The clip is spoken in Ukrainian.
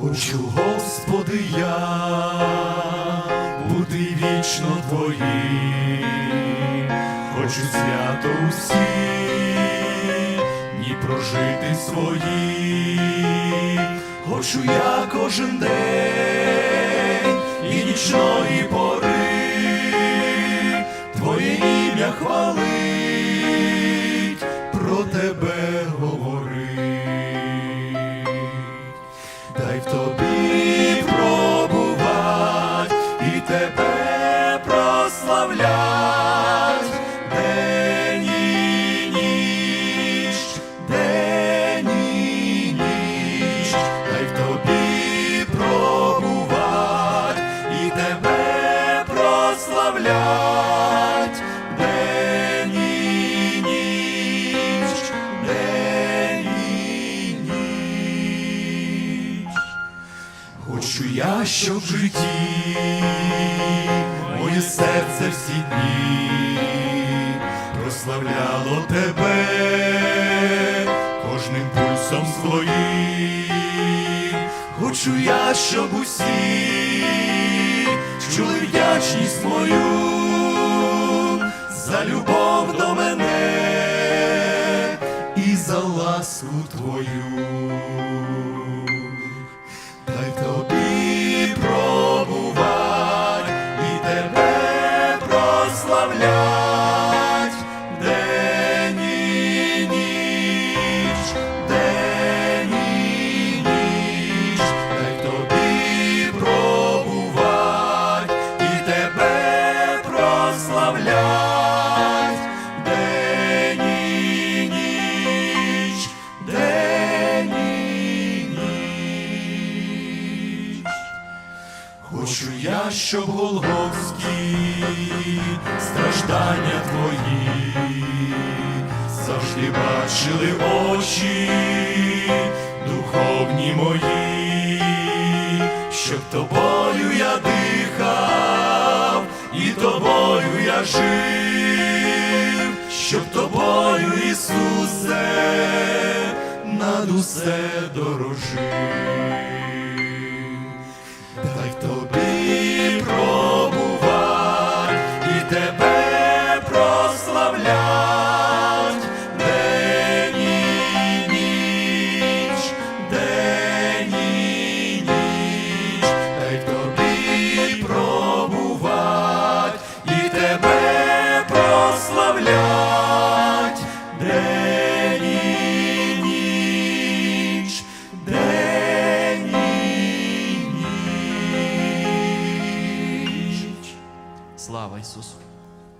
Хочу, Господи, я бути вічно Твоїм, хочу свято усі дні прожити свої, хочу я кожен день і нічної пори, Твоє ім'я хвалить, про тебе прославлять день. Хочу я, щоб в житті моє серце всі дні прославляло тебе кожним пульсом своїм. Хочу я, щоб усі чули вдячність мою за любов до мене і за ласку твою. Хочу я, щоб голгофські страждання твої завжди бачили очі духовні мої, щоб тобою я дихав, і тобою я жив, щоб тобою, Ісусе, над усе дорожив. Тебе прославлять день ніч, день і ніч, дай тобі пробувать і тебе прославлять день і ніч. Слава Ісусу!